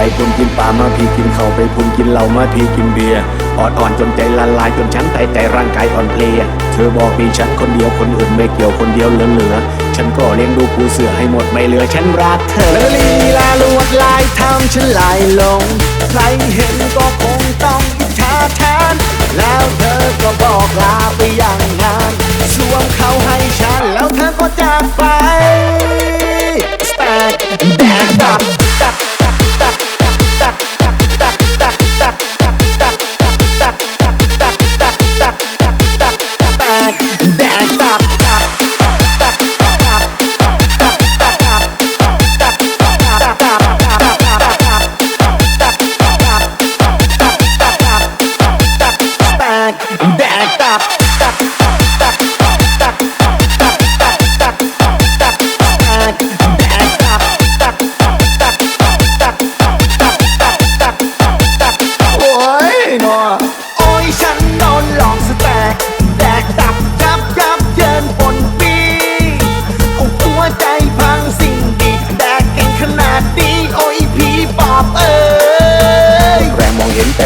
ไปคนกินปลามาพีกินเข่าไปพุ่นกินเหล้ามาพีกินเบียร์อ่อนอ่อนจนใจละลายจนฉันตแต่ร่างกายอ่อนเพลียเธอบอกมีฉันคนเดียวคนอื่นไม่เกี่ยวคนเดียวเหลือเหลือฉันก็เลี้ยงดูปูเสือให้หมดไม่เหลือฉันรักเธอแล้วลีลาลวดลายทำฉันลายลง ใครเห็นก็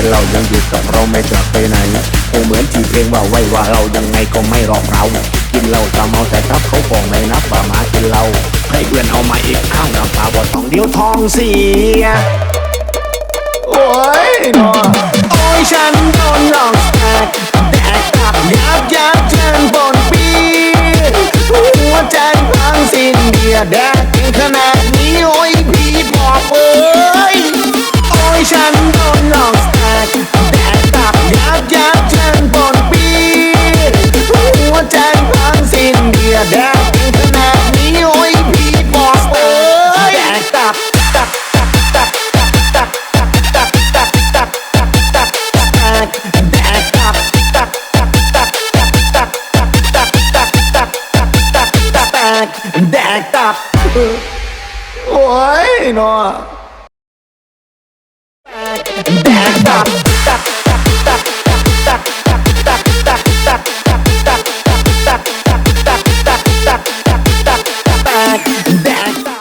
นเรายังอยู่กับเราไม่จากไปไหนคงเหมือนที่เพลงว่าไว้ว่าเรายังไงก็ไม่รอกเรา กินเหล้าจะเมาแต่ทับเขาบอกไม่นับว่ามากินเราให้เอื้อนเอามาอีกข้าวน้ำลาบอดสองเดียวทองเสีย โอ้ยนอ แตกตับ โอ้ยเนาะแตกตับ